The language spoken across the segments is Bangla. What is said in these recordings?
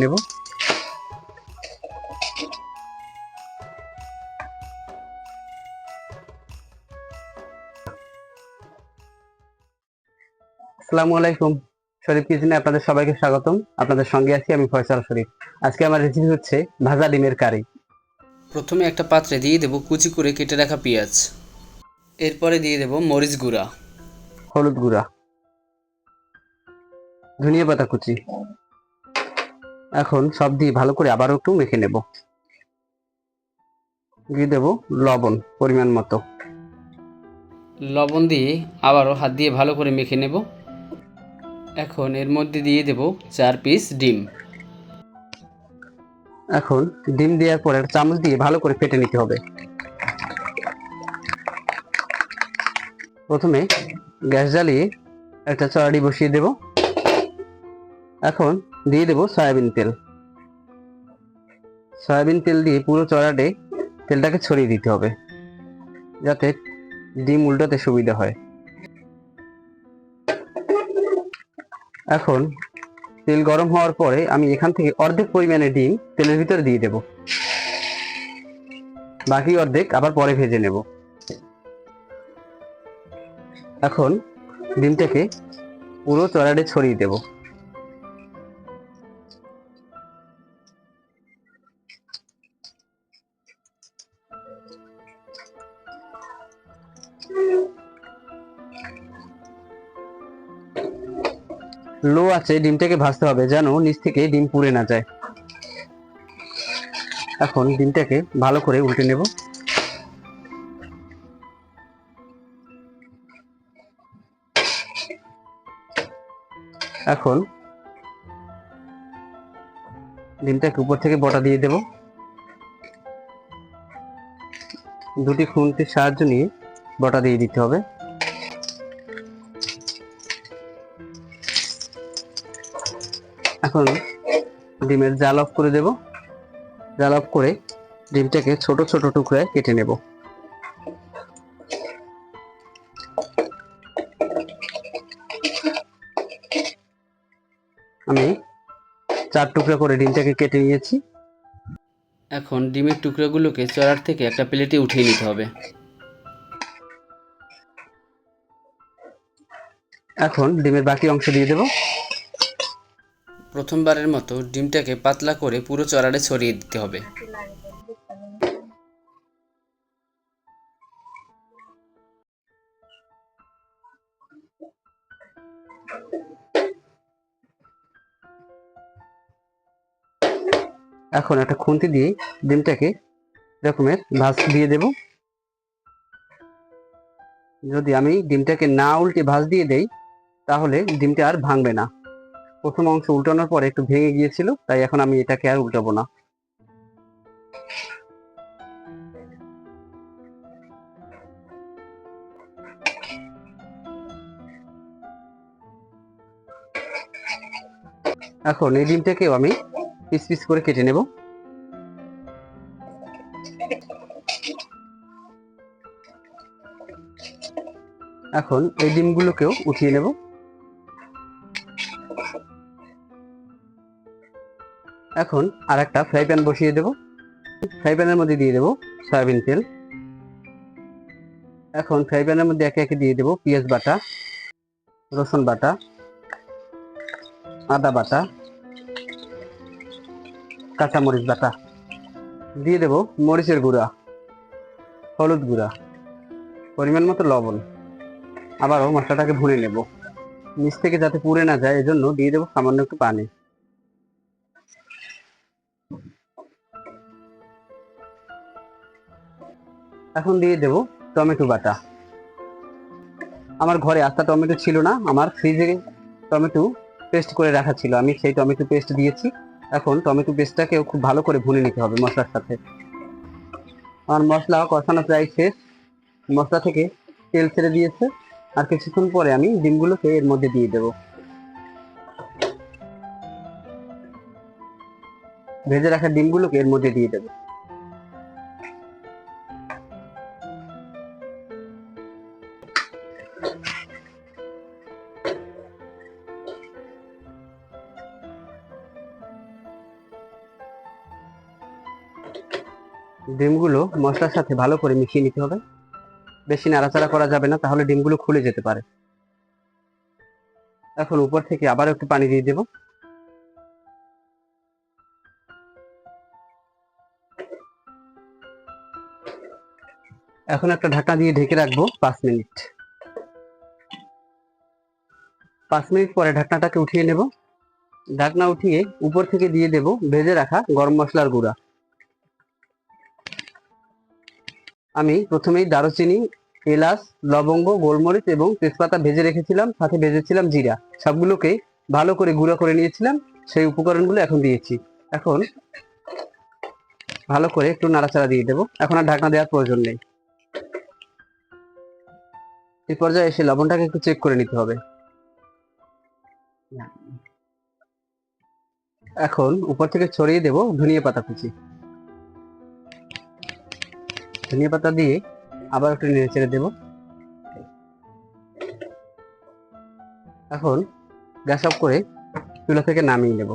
নেব। আসসালামু আলাইকুম। শরীফ কিচেনে আপনাদের সবাইকে স্বাগতম। আপনাদের সঙ্গে আছি আমি ফয়সাল শরীফ। আজকে আমার রেসিপি হচ্ছে ভাজা ডিমের কারি। প্রথমে একটা পাত্রে দিয়ে দেব কুচি করে কেটে রাখা পেঁয়াজ। এরপরে দিয়ে দেব মরিচ গুঁড়া। হলুদ গুঁড়া। ধনিয়া পাতা কুচি। এখন সব দিয়ে ভালো করে আবারও একটু মেখে নেব। দিয়ে দেব লবণ পরিমাণ মতো। লবণ দিয়ে আবারও হাত দিয়ে ভালো করে মেখে নেব। এখন এর মধ্যে দিয়ে দেব চার পিস ডিম। এখন ডিম দেওয়ার পরে একটা চামচ দিয়ে ভালো করে ফেটে নিতে হবে। প্রথমে গ্যাস জ্বালিয়ে একটা চড়াড়ি বসিয়ে দেব। এখন দিয়ে দেব সয়াবিন তেল। সয়াবিন তেল দিয়ে পুরো চড়াটে তেলটাকে ছড়িয়ে দিতে হবে, যাতে ডিম উল্টাতে সুবিধা হয়। এখন তেল গরম হওয়ার পরে আমি এখান থেকে অর্ধেক পরিমাণে ডিম তেলের ভিতরে দিয়ে দেব। বাকি অর্ধেক আবার পরে ভেজে নেব। এখন ডিমটাকে পুরো চড়াড়ে ছড়িয়ে দেব। লো আছে, ডিমটাকে ভাজতে হবে যেন নিচ থেকে ডিম পুড়ে না যায়। এখন ডিমটাকে ভালো করে উল্টে নেব। এখন ডিমটাকে উপর থেকে বটা দিয়ে দেব। দুটি খুন্তির সাহায্য নিয়ে বটা দিয়ে দিতে হবে। এখন ডিমের জাল অফ করে দেব। জাল অফ করে ডিমটাকে ছোট ছোট টুকরায় কেটে নেব। আমি চার টুকরা করে ডিমটাকে কেটে নিয়েছি। এখন ডিমের টুকরোগুলোকে চড়ার থেকে একটা প্লেটে উঠিয়ে নিতে হবে। এখন ডিমের বাকি অংশ দিয়ে দেব। প্রথমবারের মতো ডিমটাকে পাতলা করে পুরো চড়ারে ছড়িয়ে দিতে হবে। এখন একটা খুন্তি দিয়ে ডিমটাকে এরকমের ভাজ দিয়ে দেব। যদি আমি ডিমটাকে না উল্টে ভাজ দিয়ে দেই, তাহলে ডিমটা আর ভাঙবে না। প্রথম অংশ উল্টানোর পরে একটু ভেঙে গিয়েছিল, তাই এখন আমি এটাকে আর উল্টাবো না। এখন এই ডিমটাকেও আমি পিস পিস করে কেটে নেব। এখন এই ডিমগুলোকেও উঠিয়ে নেব। এখন আর একটা ফ্রাই প্যান বসিয়ে দেব। ফ্রাই প্যানের মধ্যে দিয়ে দেব সয়াবিন তেল। এখন ফ্রাই প্যানের মধ্যে একে একে দিয়ে দেব পেঁয়াজ বাটা, রসুন বাটা, আদা বাটা, কাঁচামরিচ বাটা। দিয়ে দেব মরিচের গুঁড়া, হলুদ গুঁড়া, পরিমাণ মতো লবণ। আবারও মশলাটাকে ভুনে নেব। নিচ থেকে যাতে পুড়ে না যায়, এজন্য দিয়ে দেবো সামান্য একটু পানি। এখন দিয়ে দেব টমেটো বাটা। আমার ঘরে আস্তা টমেটো ছিল না, আমার ফ্রিজে টমেটো পেস্ট করে রাখা ছিল। আমি সেই টমেটো পেস্ট দিয়েছি। এখন টমেটো পেস্টটাকেও খুব ভালো করে ভুনে নিতে হবে মশলার সাথে। আমার মশলা কষানো প্রায় শেষ। মশলা থেকে তেল ছেড়ে দিয়েছে। আর কিছুক্ষণ পরে আমি ডিমগুলোকে এর মধ্যে দিয়ে দেব। ভেজে রাখা ডিমগুলোকে এর মধ্যে দিয়ে দেব। ডিমগুলো মশলার সাথে ভালো করে মিশিয়ে নিতে হবে। বেশি নাড়াচাড়া করা যাবে না, তাহলে ডিমগুলো খুলে যেতে পারে। এখন উপর থেকে আবার একটু পানি দিয়ে দেব। এখন একটা ঢাকনা দিয়ে ঢেকে রাখব পাঁচ মিনিট। পাঁচ মিনিট পরে ঢাকনাটাকে উঠিয়ে নেব। ঢাকনা উঠিয়ে উপর থেকে দিয়ে দেব ভেজে রাখা গরম মশলার গুঁড়া। আমি প্রথমেই দারুচিনি, এলাচ, লবঙ্গ, গোলমরিচ এবং তেজপাতা ভেজে রেখেছিলাম, সাথে ভেজেছিলাম জিরা। সবগুলোকে ভালো করে গুঁড়া করে নিয়েছিলাম, সেই উপকরণগুলো এখন দিয়েছি। এখন ভালো করে একটু নাড়াচাড়া দিয়ে দেবো। এখন আর ঢাকনা দেওয়ার প্রয়োজন নেই। এই পর্যায়ে এসে লবণটাকে একটু চেক করে নিতে হবে। এখন উপর থেকে ছড়িয়ে দেব ধনিয়া পাতা কুচি। ধনিয়া পাতা দিয়ে আবার একটু নেড়ে চেড়ে দেবো। এখন গ্যাস অফ করে চুলা থেকে নামিয়ে নেব।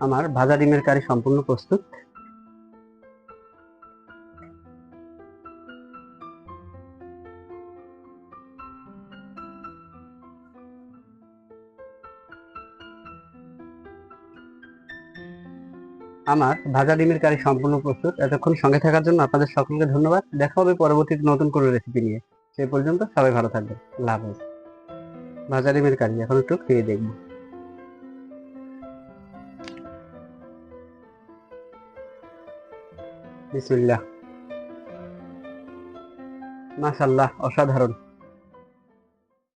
আমার ভাজা ডিমের কারি সম্পূর্ণ প্রস্তুত। আমার ভাজা ডিমের কারি সম্পূর্ণ প্রস্তুত। এতক্ষণ সঙ্গে থাকার জন্য আপনাদের সকলকে ধন্যবাদ। দেখা হবে পরবর্তীতে নতুন কোনো রেসিপি নিয়ে। সেই পর্যন্ত সবাই ভালো থাকবেন। আল্লাহ হাফেজ। ভাজা ডিমের কারি, এখন একটু খেয়ে দেখব। মাশাল্লাহ অসাধারণ।